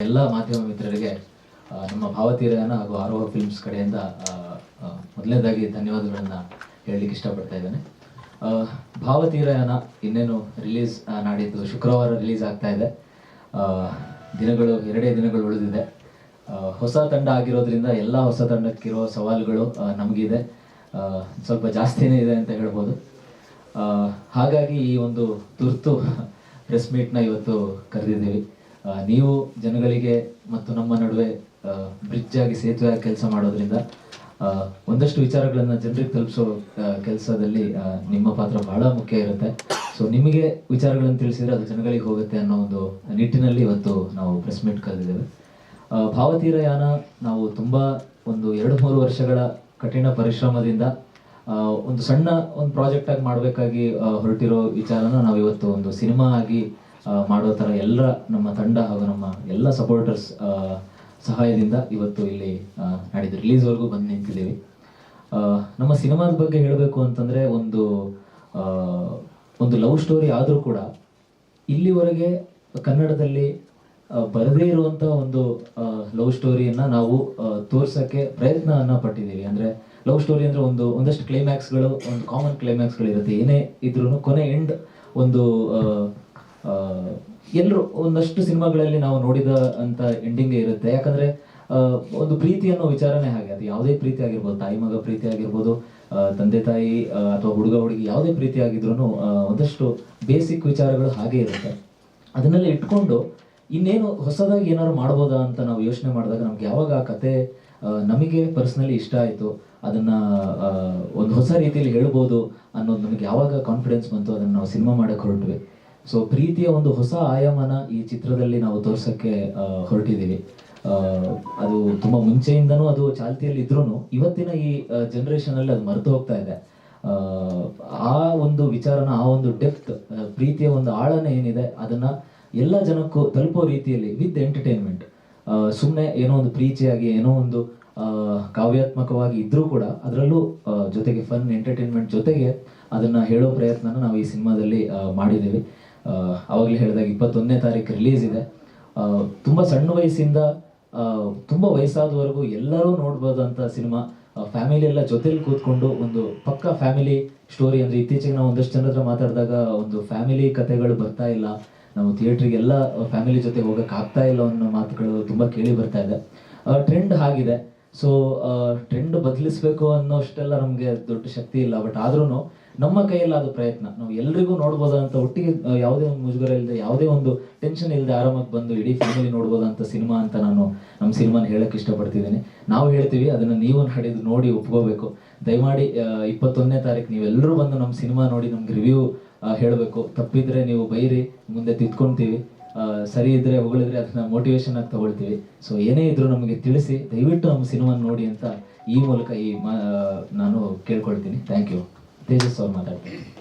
ಎಲ್ಲ ಮಾಧ್ಯಮ ಮಿತ್ರರಿಗೆ ನಮ್ಮ ಭಾವತೀರನ ಹಾಗೂ ಆರೋಹ ಫಿಲ್ಮ್ಸ್ ಕಡೆಯಿಂದ ಮೊದಲನೇದಾಗಿ ಧನ್ಯವಾದಗಳನ್ನು ಹೇಳಲಿಕ್ಕೆ ಇಷ್ಟಪಡ್ತಾ ಇದ್ದೇನೆ. ಭಾವತೀರಯನ ಇನ್ನೇನು ರಿಲೀಸ್ ನಾಡಿದ್ದು ಶುಕ್ರವಾರ ರಿಲೀಸ್ ಆಗ್ತಾ ಇದೆ. ದಿನಗಳು, ಎರಡೇ ದಿನಗಳು ಉಳಿದಿದೆ. ಹೊಸ ತಂಡ ಆಗಿರೋದ್ರಿಂದ ಎಲ್ಲ ಹೊಸ ತಂಡಕ್ಕಿರೋ ಸವಾಲುಗಳು ನಮಗಿದೆ. ಸ್ವಲ್ಪ ಜಾಸ್ತಿನೇ ಇದೆ ಅಂತ ಹೇಳ್ಬೋದು. ಹಾಗಾಗಿ ಈ ಒಂದು ತುರ್ತು ಪ್ರೆಸ್ ಮೀಟ್ನ ಇವತ್ತು ಕರೆದಿದ್ದೀವಿ. ನೀವು ಜನಗಳಿಗೆ ಮತ್ತು ನಮ್ಮ ನಡುವೆ ಬ್ರಿಡ್ಜ್ ಆಗಿ ಸೇತುವೆ ಕೆಲಸ ಮಾಡೋದ್ರಿಂದ ಒಂದಷ್ಟು ವಿಚಾರಗಳನ್ನು ಜನರಿಗೆ ತಲುಪಿಸೋ ಕೆಲಸದಲ್ಲಿ ನಿಮ್ಮ ಪಾತ್ರ ಬಹಳ ಮುಖ್ಯ ಇರುತ್ತೆ. ಸೊ ನಿಮಗೆ ವಿಚಾರಗಳನ್ನು ತಿಳಿಸಿದ್ರೆ ಅದು ಜನಗಳಿಗೆ ಹೋಗುತ್ತೆ ಅನ್ನೋ ಒಂದು ನಿಟ್ಟಿನಲ್ಲಿ ಇವತ್ತು ನಾವು ಪ್ರೆಸ್ ಮೀಟ್ ಕರೆದಿದ್ದೇವೆ. ಭಾವತೀರ ಭಾವತೀರಯಾನ ನಾವು ತುಂಬ ಒಂದು ಎರಡು ಮೂರು ವರ್ಷಗಳ ಕಠಿಣ ಪರಿಶ್ರಮದಿಂದ ಒಂದು ಸಣ್ಣ ಒಂದು ಪ್ರಾಜೆಕ್ಟ್ ಆಗಿ ಮಾಡಬೇಕಾಗಿ ಹೊರಟಿರೋ ವಿಚಾರನ ನಾವು ಇವತ್ತು ಒಂದು ಸಿನಿಮಾ ಆಗಿ ಮಾಡೋ ಥರ ಎಲ್ಲ ನಮ್ಮ ತಂಡ ಹಾಗೂ ನಮ್ಮ ಎಲ್ಲ ಸಪೋರ್ಟರ್ಸ್ ಸಹಾಯದಿಂದ ಇವತ್ತು ಇಲ್ಲಿ ನಾಡಿದ್ದು ರಿಲೀಸ್ವರೆಗೂ ಬಂದು ನಿಂತಿದ್ದೀವಿ. ನಮ್ಮ ಸಿನಿಮಾದ ಬಗ್ಗೆ ಹೇಳಬೇಕು ಅಂತಂದರೆ ಒಂದು ಒಂದು ಲವ್ ಸ್ಟೋರಿ ಆದರೂ ಕೂಡ ಇಲ್ಲಿವರೆಗೆ ಕನ್ನಡದಲ್ಲಿ ಬರದೇ ಇರುವಂಥ ಒಂದು ಲವ್ ಸ್ಟೋರಿಯನ್ನು ನಾವು ತೋರಿಸೋಕ್ಕೆ ಪ್ರಯತ್ನವನ್ನ ಪಟ್ಟಿದ್ದೀವಿ. ಅಂದರೆ ಲವ್ ಸ್ಟೋರಿ ಅಂದರೆ ಒಂದು, ಒಂದಷ್ಟು ಕ್ಲೈಮ್ಯಾಕ್ಸ್ಗಳು ಒಂದು ಕಾಮನ್ ಕ್ಲೈಮ್ಯಾಕ್ಸ್ಗಳಿರುತ್ತೆ ಏನೇ ಇದ್ರೂ ಕೊನೆ ಎಂಡ್ ಒಂದು ಎಲ್ಲರೂ ಒಂದಷ್ಟು ಸಿನಿಮಾಗಳಲ್ಲಿ ನಾವು ನೋಡಿದ ಅಂತ ಎಂಡಿಂಗ್ ಇರುತ್ತೆ. ಯಾಕಂದ್ರೆ ಒಂದು ಪ್ರೀತಿ ಅನ್ನೋ ವಿಚಾರನೇ ಹಾಗೆ. ಅದು ಯಾವುದೇ ಪ್ರೀತಿ ಆಗಿರ್ಬೋದು, ತಾಯಿ ಮಗ ಪ್ರೀತಿ ಆಗಿರ್ಬೋದು ತಂದೆ ತಾಯಿ ಅಥವಾ ಹುಡುಗ ಹುಡುಗಿ ಯಾವುದೇ ಪ್ರೀತಿ ಆಗಿದ್ರು ಒಂದಷ್ಟು ಬೇಸಿಕ್ ವಿಚಾರಗಳು ಹಾಗೆ ಇರುತ್ತೆ. ಅದನ್ನೆಲ್ಲ ಇಟ್ಕೊಂಡು ಇನ್ನೇನು ಹೊಸದಾಗಿ ಏನಾದ್ರು ಮಾಡ್ಬೋದಾ ಅಂತ ನಾವು ಯೋಚನೆ ಮಾಡಿದಾಗ ನಮ್ಗೆ ಯಾವಾಗ ಆ ಕತೆ ನಮಗೆ ಪರ್ಸ್ನಲಿ ಇಷ್ಟ ಆಯಿತು, ಅದನ್ನ ಒಂದು ಹೊಸ ರೀತಿಯಲ್ಲಿ ಹೇಳ್ಬೋದು ಅನ್ನೋದು ನಮಗೆ ಯಾವಾಗ ಕಾನ್ಫಿಡೆನ್ಸ್ ಬಂತು ಅದನ್ನ ನಾವು ಸಿನಿಮಾ ಮಾಡಕ್ಕೆ ಹೊರಟ್ವಿ. ಸೊ ಪ್ರೀತಿಯ ಒಂದು ಹೊಸ ಆಯಾಮನ ಈ ಚಿತ್ರದಲ್ಲಿ ನಾವು ತೋರ್ಸಕ್ಕೆ ಹೊರಟಿದ್ದೀವಿ. ಅದು ತುಂಬ ಮುಂಚೆಯಿಂದನೂ ಅದು ಚಾಲ್ತಿಯಲ್ಲಿ ಇದ್ರೂ ಇವತ್ತಿನ ಈ ಜನರೇಷನ್ ಅಲ್ಲಿ ಅದು ಮರೆತು ಹೋಗ್ತಾ ಇದೆ. ಆ, ಒಂದು ವಿಚಾರನ ಆ ಒಂದು ಡೆಪ್ತ್ ಪ್ರೀತಿಯ ಒಂದು ಆಳನ ಏನಿದೆ ಅದನ್ನ ಎಲ್ಲ ಜನಕ್ಕೂ ತಲುಪೋ ರೀತಿಯಲ್ಲಿ ವಿತ್ ಎಂಟರ್ಟೈನ್ಮೆಂಟ್ ಸುಮ್ಮನೆ ಏನೋ ಒಂದು ಪ್ರೀತಿಯಾಗಿ ಏನೋ ಒಂದು ಕಾವ್ಯಾತ್ಮಕವಾಗಿ ಇದ್ರೂ ಕೂಡ ಅದರಲ್ಲೂ ಜೊತೆಗೆ ಫನ್ ಎಂಟರ್ಟೈನ್ಮೆಂಟ್ ಜೊತೆಗೆ ಅದನ್ನ ಹೇಳೋ ಪ್ರಯತ್ನನ ನಾವು ಈ ಸಿನಿಮಾದಲ್ಲಿ ಮಾಡಿದ್ದೀವಿ. ಆ, ಅವಾಗಲೇ ಹೇಳಿದಾಗ ಇಪ್ಪತ್ತೊಂದನೇ ತಾರೀಕು ರಿಲೀಸ್ ಇದೆ. ತುಂಬ ಸಣ್ಣ ವಯಸ್ಸಿಂದ ತುಂಬ ವಯಸ್ಸಾದವರೆಗೂ ಎಲ್ಲರೂ ನೋಡ್ಬೋದಂಥ ಸಿನಿಮಾ. ಫ್ಯಾಮಿಲಿ ಎಲ್ಲ ಜೊತೆಲಿ ಕೂತ್ಕೊಂಡು ಒಂದು ಪಕ್ಕ ಫ್ಯಾಮಿಲಿ ಸ್ಟೋರಿ ಅಂದರೆ ಇತ್ತೀಚೆಗೆ ನಾವು ಒಂದಷ್ಟು ಹತ್ರ ಮಾತಾಡಿದಾಗ ಒಂದು ಫ್ಯಾಮಿಲಿ ಕಥೆಗಳು ಬರ್ತಾ ಇಲ್ಲ. ನಾವು ಥಿಯೇಟ್ರಿಗೆಲ್ಲ ಫ್ಯಾಮಿಲಿ ಜೊತೆ ಹೋಗೋಕ್ಕಾಗ್ತಾ ಆಗ್ತಾ ಇಲ್ಲ ಅನ್ನೋ ಮಾತುಗಳು ತುಂಬ ಕೇಳಿ ಬರ್ತಾ ಇದೆ. ಟ್ರೆಂಡ್ ಆಗಿದೆ. ಸೊ ಟ್ರೆಂಡ್ ಬದಲಿಸ್ಬೇಕು ಅನ್ನೋಷ್ಟೆಲ್ಲ ನಮಗೆ ದೊಡ್ಡ ಶಕ್ತಿ ಇಲ್ಲ. ಬಟ್ ಆದ್ರೂ ನಮ್ಮ ಕೈಯಲ್ಲಿ ಅದು ಪ್ರಯತ್ನ. ನಾವು ಎಲ್ರಿಗೂ ನೋಡ್ಬೋದಂತ ಒಟ್ಟಿಗೆ ಯಾವುದೇ ಒಂದು ಮುಜುಗರ ಇಲ್ಲದೆ ಯಾವುದೇ ಒಂದು ಟೆನ್ಷನ್ ಇಲ್ಲದೆ ಆರಾಮಾಗಿ ಬಂದು ಇಡೀ ಫ್ಯಾಮಿಲಿ ನೋಡ್ಬೋದಂತ ಸಿನಿಮಾ ಅಂತ ನಾನು ನಮ್ಮ ಸಿನಿಮಾನ ಹೇಳಕ್ ಇಷ್ಟಪಡ್ತಿದ್ದೀನಿ. ನಾವು ಹೇಳ್ತೀವಿ, ಅದನ್ನ ನೀವು ಹಡಿದು ನೋಡಿ ಒಪ್ಕೋಬೇಕು. ದಯಮಾಡಿ ಇಪ್ಪತ್ತೊಂದನೇ ತಾರೀಕು ನೀವೆಲ್ಲರೂ ಬಂದು ನಮ್ಮ ಸಿನಿಮಾ ನೋಡಿ ನಮ್ಗೆ ರಿವ್ಯೂ ಹೇಳಬೇಕು. ತಪ್ಪಿದ್ರೆ ನೀವು ಬೈರಿ, ಮುಂದೆ ತಿದ್ಕೊಂತೀವಿ. ಸರಿ ಇದ್ರೆ ಹೊಗಳಿದ್ರೆ ಅದನ್ನ ಮೋಟಿವೇಶನ್ ಆಗಿ ತಗೊಳ್ತೀವಿ. ಸೊ ಏನೇ ಇದ್ರು ನಮಗೆ ತಿಳಿಸಿ, ದಯವಿಟ್ಟು ನಮ್ಮ ಸಿನಿಮಾ ನೋಡಿ ಅಂತ ಈ ಮೂಲಕ ಈ ನಾನು ಕೇಳ್ಕೊಳ್ತೀನಿ. Thank you 芸術を学び